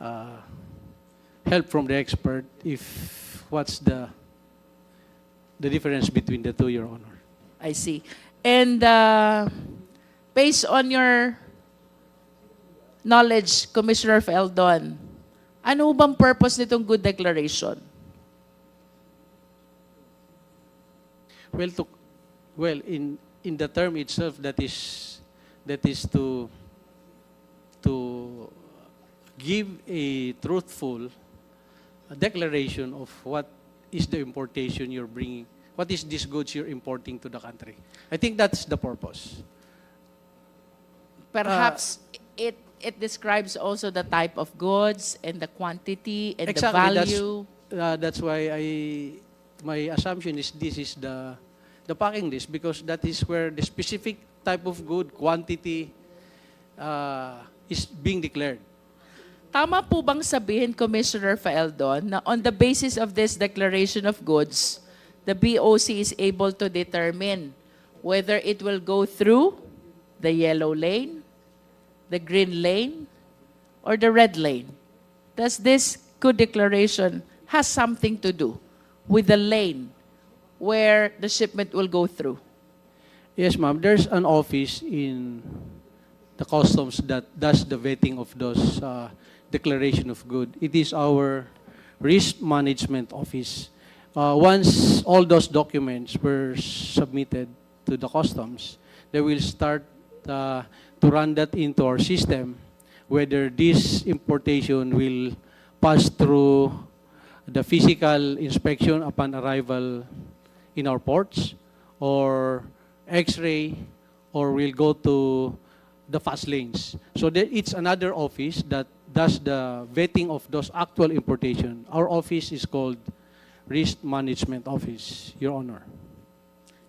uh, help from the expert if what's the the difference between the two, Your Honor. I see. And uh, based on your knowledge, Commissioner Feldon, ano bang purpose nitong good declaration? Well, to, well, in in the term itself, that is that is to to give a truthful declaration of what is the importation you're bringing, what is this goods you're importing to the country. I think that's the purpose. Perhaps it it describes also the type of goods and the quantity and Exactly, the that's- value. Uh, that's why I my assumption is this is the the packing list because that is where the specific type of good quantity uh, is being declared. Tama po bang sabihin, Commissioner Feldon, na on the basis of this declaration of goods, the BOC is able to determine whether it will go through the yellow lane, the green lane, or the red lane? Does this good declaration has something to do with the lane where the shipment will go through? Yes, ma'am. There's an office in the customs that does the vetting of those uh, declaration of good. It is our risk management office. Uh, once all those documents were submitted to the customs, they will start uh, to run that into our system, whether this importation will pass through the physical inspection upon arrival in our ports, or X-ray, or will go to the fast lanes. So there, it's another office that does the vetting of those actual importation. Our office is called Risk Management Office, Your Honor.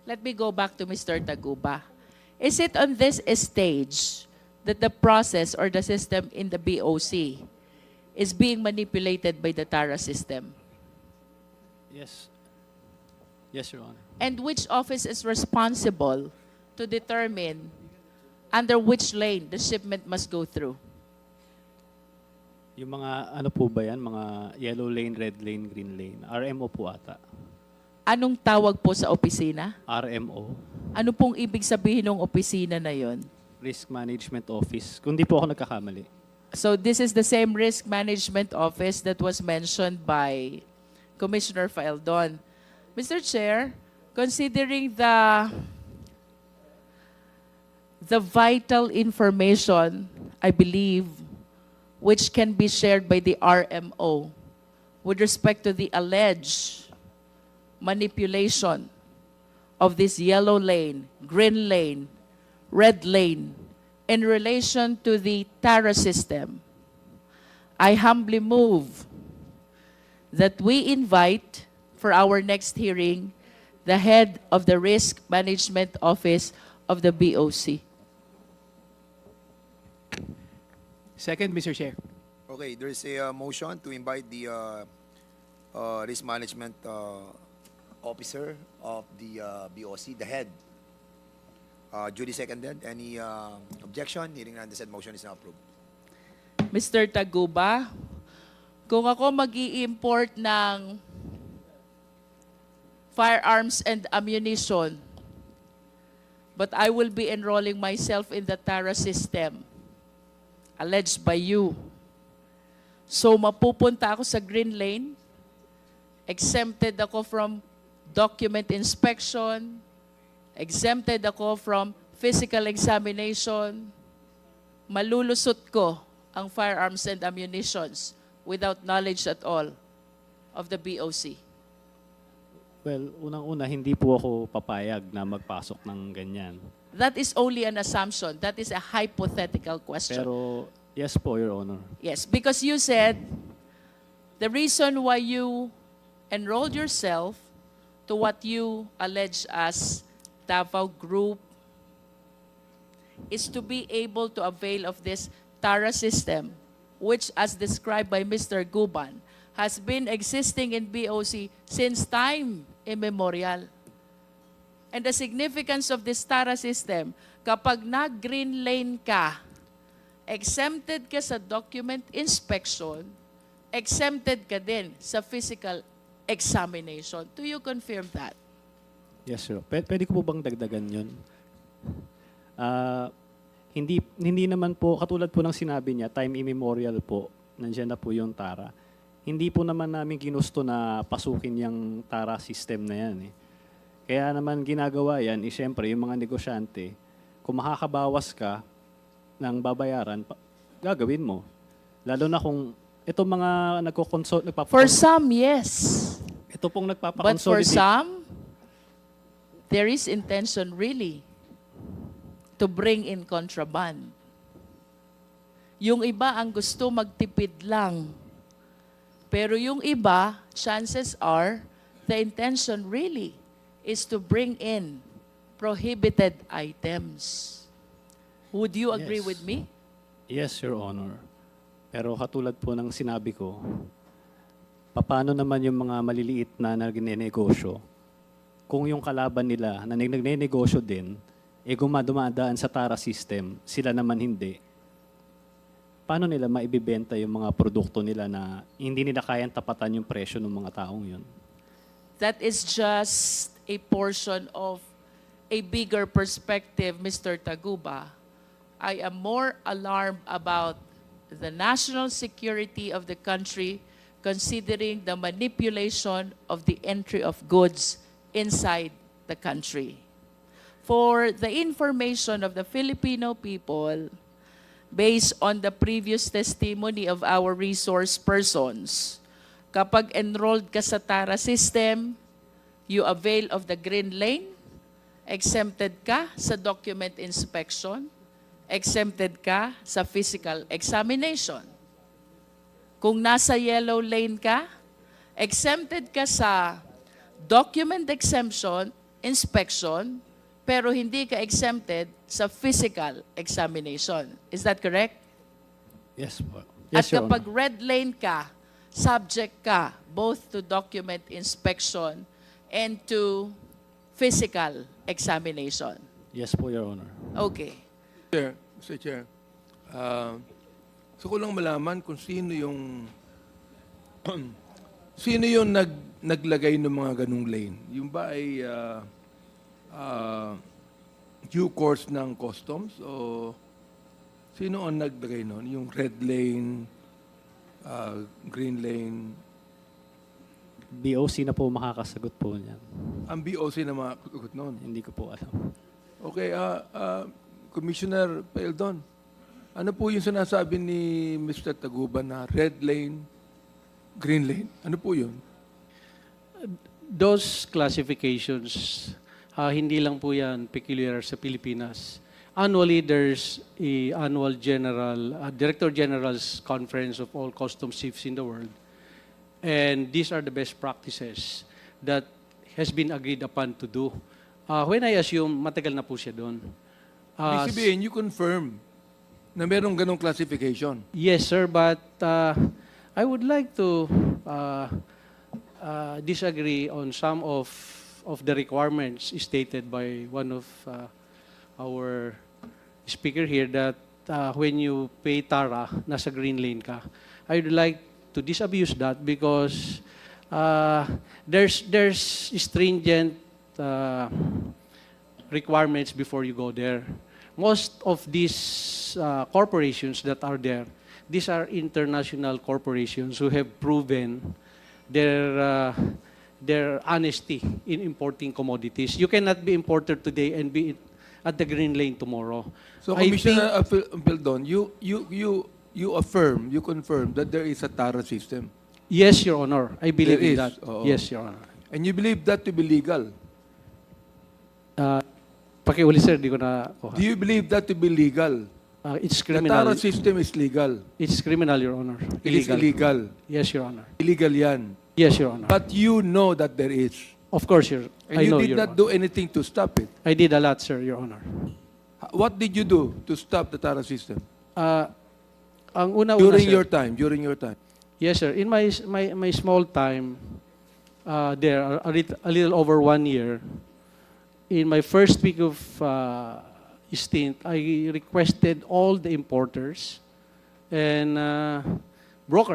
Let me go back to Mr. Taguba. Is it on this stage that the process or the system in the BOC is being manipulated by the TARA system? Yes. Yes, Your Honor. And which office is responsible to determine under which lane the shipment must go through? Yung mga ano po ba yan? Mga yellow lane, red lane, green lane. RMO po ata. Anong tawag po sa opisina? RMO. Ano pong ibig sabihin ng opisina na yon? Risk Management Office. Kung di po ako nagkakamali. So this is the same risk management office that was mentioned by Commissioner Faeldon. Mr. Chair, considering the the vital information, I believe, which can be shared by the RMO with respect to the alleged manipulation of this yellow lane, green lane, red lane in relation to the TARA system, I humbly move that we invite for our next hearing the head of the Risk Management Office of the BOC. Second, Mr. Chair. Okay, there's a uh, motion to invite the uh, uh, risk management uh, officer of the uh, BOC, the head. Uh, duly seconded. Any uh, objection? Hearing none, the said motion is now approved. Mr. Taguba, kung ako mag import ng firearms and ammunition, but I will be enrolling myself in the TARA system, alleged by you. So mapupunta ako sa green lane, exempted ako from document inspection, exempted ako from physical examination, malulusot ko ang firearms and ammunitions without knowledge at all of the BOC. Well, unang-una, hindi po ako papayag na magpasok ng ganyan. That is only an assumption. That is a hypothetical question. Pero, yes po, Your Honor. Yes, because you said the reason why you enrolled yourself to what you allege as Davao Group is to be able to avail of this TARA system, which, as described by Mr. Guban, has been existing in BOC since time immemorial. And the significance of this TARA system, kapag nag-green lane ka, exempted ka sa document inspection, exempted ka din sa physical examination. Do you confirm that? Yes, sir. P- pwede ko po bang dagdagan yun? Ah, hindi, hindi naman po, katulad po ng sinabi niya, time immemorial po, nandiyan na po yung TARA. Hindi po naman namin ginusto na pasukin yung TARA system na yan. Eh. Kaya naman ginagawa yan, eh, siyempre, yung mga negosyante, kung makakabawas ka ng babayaran, pa- gagawin mo. Lalo na kung itong mga nagko-consult, nagpapa- For some, yes. ito pong But for nagpapakonsolidate. some, there is intention really to bring in contraband. Yung iba ang gusto magtipid lang. Pero yung iba, chances are, the intention really is to bring in prohibited items. Would you agree Yes. with me? Yes, Your Honor. Pero katulad po ng sinabi ko, paano naman yung mga maliliit na nagnenegosyo kung yung kalaban nila na nag- nagnenegosyo din, eh gumadumadaan sa TARA system, sila naman hindi. Paano nila maibibenta yung mga produkto nila na hindi nila kayang tapatan yung presyo ng mga taong yun? That is just a portion of a bigger perspective, Mr. Taguba. I am more alarmed about the national security of the country considering the manipulation of the entry of goods inside the country. For the information of the Filipino people, based on the previous testimony of our resource persons, kapag enrolled ka sa TARA system, you avail of the green lane, exempted ka sa document inspection, exempted ka sa physical examination. Kung nasa yellow lane ka, exempted ka sa document exemption, inspection, pero hindi ka exempted sa physical examination. Is that correct? Yes po. At Yes, Your kapag red lane ka, subject ka both to document inspection and to physical examination. Yes po, Your Honor. Okay. Chair, Mr. Chair, uh, gusto ko lang malaman kung sino yung sino yung nag, naglagay ng mga ganung lane. Yung ba ay uh, uh, due course ng customs o sino ang naglagay nun? Yung red lane, uh, green lane, BOC na po makakasagot po niyan. ang BOC na mga kugot nun. Hindi ko po alam. Okay, ah ah, Commissioner Peldon, ano po yung sinasabi ni Mr. Taguban na red lane, green lane? Ano po yun? Those classifications, ah, hindi lang po yan peculiar sa Pilipinas. Annually, there's a annual general, uh, Director General's Conference of all customs chiefs in the world. And these are the best practices that has been agreed upon to do. Ah, when I assume, matagal na po siya doon. Ah, Ibig sabihin, you confirm na merong ganong classification. Yes, sir, but uh, I would like to uh, uh, disagree on some of of the requirements stated by one of uh, our speaker here that uh, when you pay TARA, nasa green lane ka. I would like to disabuse that because uh, there's there's stringent uh, requirements before you go there. Most of these uh, corporations that are there, these are international corporations who have proven their uh, their honesty in importing commodities. You cannot be importer today and be at the green lane tomorrow. So, I Commissioner Peldon, you, you, you, you affirm, you confirm that there is a TARA system. Yes, Your Honor. I believe There in is, that. oo. Yes, Your Honor. And you believe that to be legal. Uh, pakiuli, sir, di ko na kuha. Do you believe that to be legal? Uh, it's The criminal. TARA system is legal. It's criminal, Your Honor. It is illegal. Yes, Your Honor. Illegal yan. Yes, Your Honor. But you know that there is. of course, Your And I you know, did Your not Honor. do anything to stop it. I did a lot, sir, Your Honor. What did you do to stop the TARA system? Uh, ang una-una, During sir, your time, during your time. Yes, sir. In my my my small time uh, there, a, lit- a little over one year, in my first week of uh, stint, I requested all the importers and uh, broker